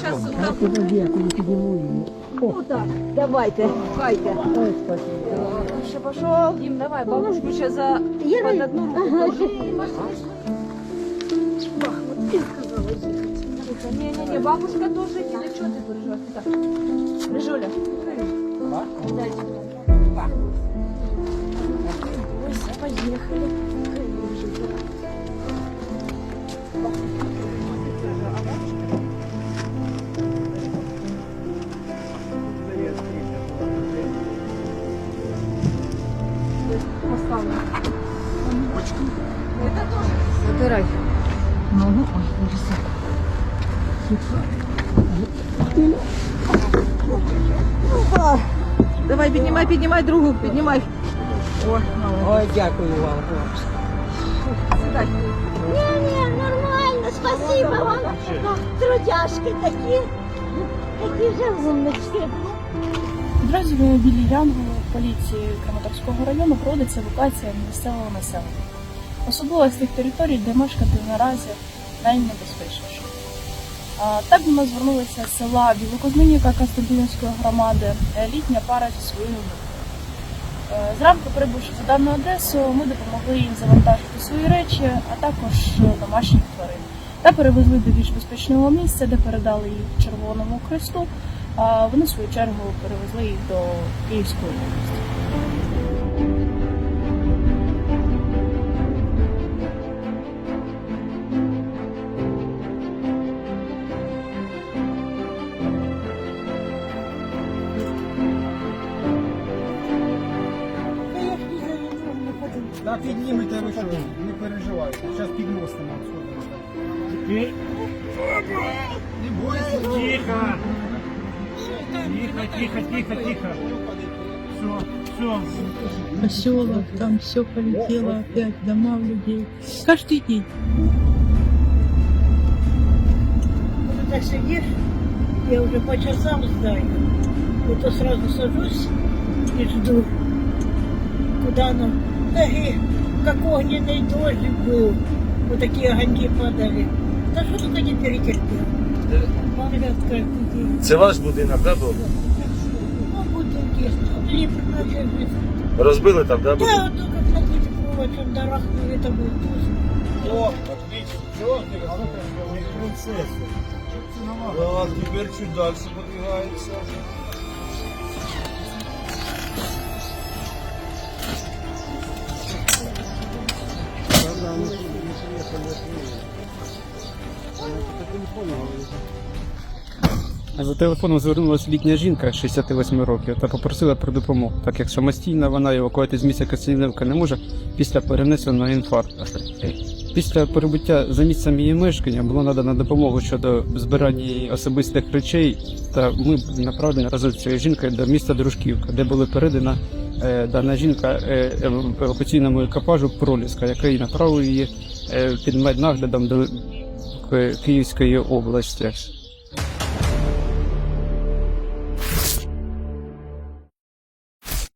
Зараз. Ну так, давайте, хайте. Ще пішов. Дім, давай, бабушку ще за під одну руку положи. Не-не-не, бабушка тоже не, ну что ты переживаешь? Так, Рыжуля. Зайчик. Поехали. Поставлю. Это тоже. Забирай. Ногу, ой, виріса. Давай, піднімай, піднімай другу, піднімай. Ой, дякую вам. Сідай. Не-не, нормально, спасибо вам. Трудяшки такі. Такі вже умнички. Підрозділою білі Янголи Поліції Краматорського району проводиться евакуація місцевого населення, особливо з тих територій, де мешкати наразі найнебезпечніше. Так до нас звернулися з села Білокозминівка Константинівської громади е, літня пара зі своєю внукою. Е, Зранку прибувши туди на Одесу, ми допомогли їм завантажити свої речі, а також е, домашніх тварин. Та перевезли до більш безпечного місця, де передали їх Червоному Христу. А вони в свою чергу перевезли їх до Київської області. Да піднімете ви що, не переживайте. Зараз під мостом сходимо. Не бойся. Тихо! Тихо, тихо, тихо, тихо. Все, все. поселок, там все полетело опять, дома у людей. Каждый день. Вот так сидишь, я уже по часам знаю. Вот то сразу сажусь и жду. Куда нам? Да и как огненный дождик был. Вот такие огоньки падали. Да что только не перетерпел. Говорят, каждый день. Це ваш будинок, да, був? Ну, бутылки. Лип начали жить. Розбили там, да, Да, вот только на Днепрове, чем дарахнули, это был туз. О, отлично. Все, принцесса. Да, теперь чуть дальше подвигается. за телефоном звернулася літня жінка 68 років та попросила про допомогу, так як самостійно вона евакуювати з місця Костянтинівка не може після перенесеного інфаркту. Після прибуття за місцем її мешкання було надано допомогу щодо збирання її особистих речей, та ми направлені разом з цією жінкою до міста Дружківка, де була передана е, дана жінка е, ев- евакуаційному екіпажу Проліска, який направив її е, під меднаглядом до Ки- Київської області.